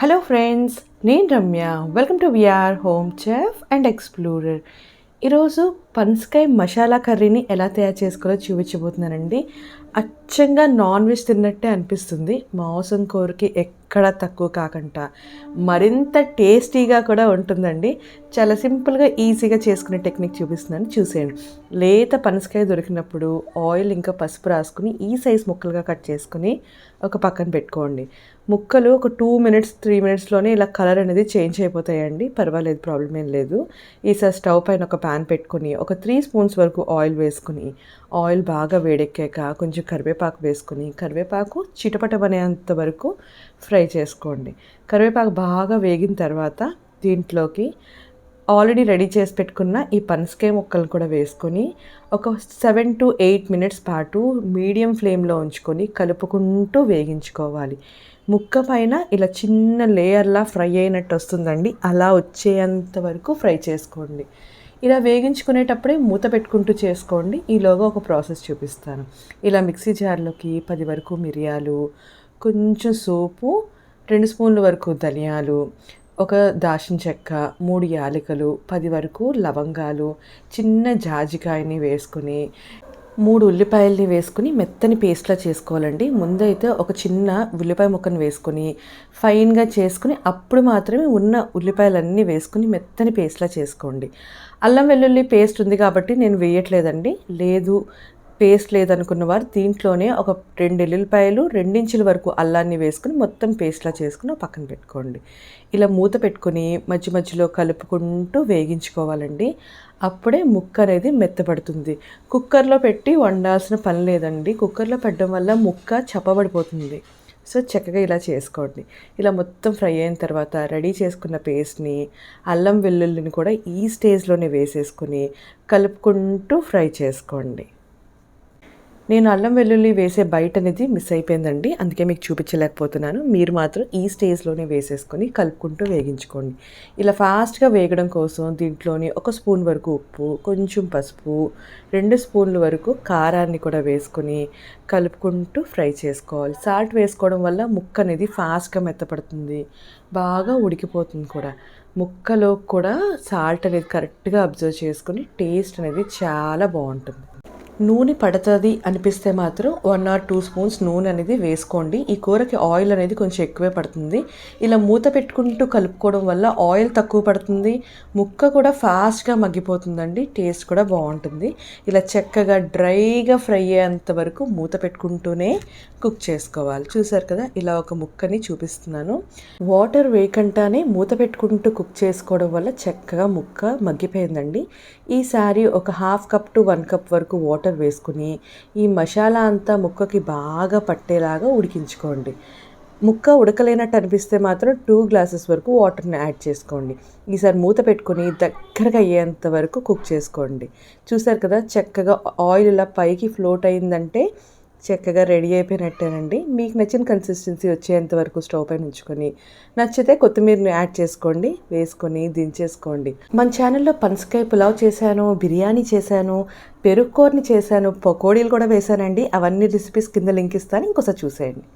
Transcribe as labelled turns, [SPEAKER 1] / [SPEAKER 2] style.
[SPEAKER 1] Hello friends నేను Ramya. Welcome to VR home chef and explorer ఈరోజు పనసకాయ మసాలా కర్రీని ఎలా తయారు చేసుకోవాలో చూపించబోతున్నానండి. అచ్చంగా నాన్ వెజ్ తిన్నట్టే అనిపిస్తుంది. మాంసం కూరకి ఎక్కడ తక్కువ కాకుండా మరింత టేస్టీగా కూడా ఉంటుందండి. చాలా సింపుల్గా ఈజీగా చేసుకునే టెక్నిక్ చూపిస్తున్నాను. చూసేయండి. లేత పనసకాయ దొరికినప్పుడు ఆయిల్ ఇంకా పసుపు రాసుకుని ఈ సైజ్ ముక్కలుగా కట్ చేసుకుని ఒక పక్కన పెట్టుకోండి. ముక్కలు ఒక టూ మినిట్స్ త్రీ మినిట్స్లోనే ఇలా కలర్ అనేది చేంజ్ అయిపోతాయండి. పర్వాలేదు ప్రాబ్లం ఏం లేదు. ఈసారి స్టవ్ పైన ఒక ప్యాన్ పెట్టుకుని ఒక త్రీ స్పూన్స్ వరకు ఆయిల్ వేసుకుని ఆయిల్ బాగా వేడెక్కాక కొంచెం కరివేపాకు వేసుకుని కరివేపాకు చిటపటమనేంత వరకు ఫ్రై చేసుకోండి. కరివేపాకు బాగా వేగిన తర్వాత దీంట్లోకి ఆల్రెడీ రెడీ చేసి పెట్టుకున్న ఈ పనసకాయ ముక్కలు కూడా వేసుకొని ఒక సెవెన్ టు ఎయిట్ మినిట్స్ పాటు మీడియం ఫ్లేమ్లో ఉంచుకొని కలుపుకుంటూ వేగించుకోవాలి. ముక్క పైన ఇలా చిన్న లేయర్లా ఫ్రై అయినట్టు వస్తుందండి. అలా వచ్చేంత వరకు ఫ్రై చేసుకోండి. ఇలా వేగించుకునేటప్పుడే మూత పెట్టుకుంటూ చేసుకోండి. ఈలోగా ఒక ప్రాసెస్ చూపిస్తాను. ఇలా మిక్సీ జార్లోకి పది వరకు మిరియాలు కొంచెం సోపు రెండు స్పూన్ల వరకు ధనియాలు ఒక దాచిన చెక్క మూడు యాలకులు పది వరకు లవంగాలు చిన్న జాజికాయని వేసుకుని మూడు ఉల్లిపాయల్ని వేసుకుని మెత్తని పేస్ట్లా చేసుకోవాలండి. ముందైతే ఒక చిన్న ఉల్లిపాయ ముక్కను వేసుకొని ఫైన్గా చేసుకుని అప్పుడు మాత్రమే ఉన్న ఉల్లిపాయలన్నీ వేసుకుని మెత్తని పేస్ట్లా చేసుకోండి. అల్లం వెల్లుల్లి పేస్ట్ ఉంది కాబట్టి నేను వేయట్లేదండి. లేదు పేస్ట్ లేదనుకున్న వారు దీంట్లోనే ఒక రెండు ఎల్లుల్లిపాయలు రెండించుల వరకు అల్లాన్ని వేసుకుని మొత్తం పేస్ట్లా చేసుకుని పక్కన పెట్టుకోండి. ఇలా మూత పెట్టుకుని మధ్య మధ్యలో కలుపుకుంటూ వేగించుకోవాలండి. అప్పుడే ముక్క అనేది మెత్తపడుతుంది కుక్కర్లో పెట్టి వండాల్సిన పని లేదండి. కుక్కర్లో పెట్టడం వల్ల ముక్క చప్పబడిపోతుంది. సో చక్కగా ఇలా చేసుకోండి. ఇలా మొత్తం ఫ్రై అయిన తర్వాత రెడీ చేసుకున్న పేస్ట్ని అల్లం వెల్లుల్లిని కూడా ఈ స్టేజ్లోనే వేసేసుకుని కలుపుకుంటూ ఫ్రై చేసుకోండి. నేను అల్లం వెల్లుల్లి వేసే బయట అనేది మిస్ అయిపోయిందండి. అందుకే మీకు చూపించలేకపోతున్నాను. మీరు మాత్రం ఈ స్టేజ్లోనే వేసేసుకొని కలుపుకుంటూ వేగించుకోండి. ఇలా ఫాస్ట్గా వేగడం కోసం దీంట్లోని ఒక స్పూన్ వరకు ఉప్పు కొంచెం పసుపు రెండు స్పూన్ల వరకు కారాన్ని కూడా వేసుకొని కలుపుకుంటూ ఫ్రై చేసుకోవాలి. సాల్ట్ వేసుకోవడం వల్ల ముక్క అనేది ఫాస్ట్గా మెత్తపడుతుంది. బాగా ఉడికిపోతుంది కూడా. ముక్కలో కూడా సాల్ట్ అనేది కరెక్ట్గా అబ్జర్వ్ చేసుకొని టేస్ట్ అనేది చాలా బాగుంటుంది. నూనె పడుతుంది అనిపిస్తే మాత్రం వన్ ఆర్ టూ స్పూన్స్ నూనె అనేది వేసుకోండి. ఈ కూరకి ఆయిల్ అనేది కొంచెం ఎక్కువే పడుతుంది. ఇలా మూత పెట్టుకుంటూ కలుపుకోవడం వల్ల ఆయిల్ తక్కువ పడుతుంది. ముక్క కూడా ఫాస్ట్గా మగ్గిపోతుందండి. టేస్ట్ కూడా బాగుంటుంది. ఇలా చక్కగా డ్రైగా ఫ్రై అయ్యేంత వరకు మూత పెట్టుకుంటూనే కుక్ చేసుకోవాలి. చూసారు కదా ఇలా ఒక ముక్కని చూపిస్తున్నాను. వాటర్ వేయకుండానే మూత పెట్టుకుంటూ కుక్ చేసుకోవడం వల్ల చక్కగా ముక్క మగ్గిపోయిందండి. ఈసారి ఒక half cup to one cup వరకు వాటర్ వాటర్ వేసుకుని ఈ మసాలా అంతా ముక్కకి బాగా పట్టేలాగా ఉడికించుకోండి. ముక్క ఉడకలేనట్టు అనిపిస్తే మాత్రం టూ గ్లాసెస్ వరకు వాటర్ని యాడ్ చేసుకోండి. ఈసారి మూత పెట్టుకొని దగ్గరగా అయ్యేంత వరకు కుక్ చేసుకోండి. చూసారు కదా చక్కగా ఆయిల్ ఇలా పైకి ఫ్లోట్ అయిందంటే చక్కగా రెడీ అయిపోయినట్టేనండి. మీకు నచ్చిన కన్సిస్టెన్సీ వచ్చేంత వరకు స్టవ్ పైన ఉంచుకొని నచ్చితే కొత్తిమీరని యాడ్ చేసుకోండి వేసుకొని దించేసుకోండి. మన ఛానల్లో పనసకాయ పులావ్ చేశాను బిర్యానీ చేశాను పెరుగు కూరని చేశాను పకోడీలు కూడా వేశానండి. అవన్నీ రెసిపీస్ కింద లింక్ ఇస్తాను ఇంకోసారి చూసేయండి.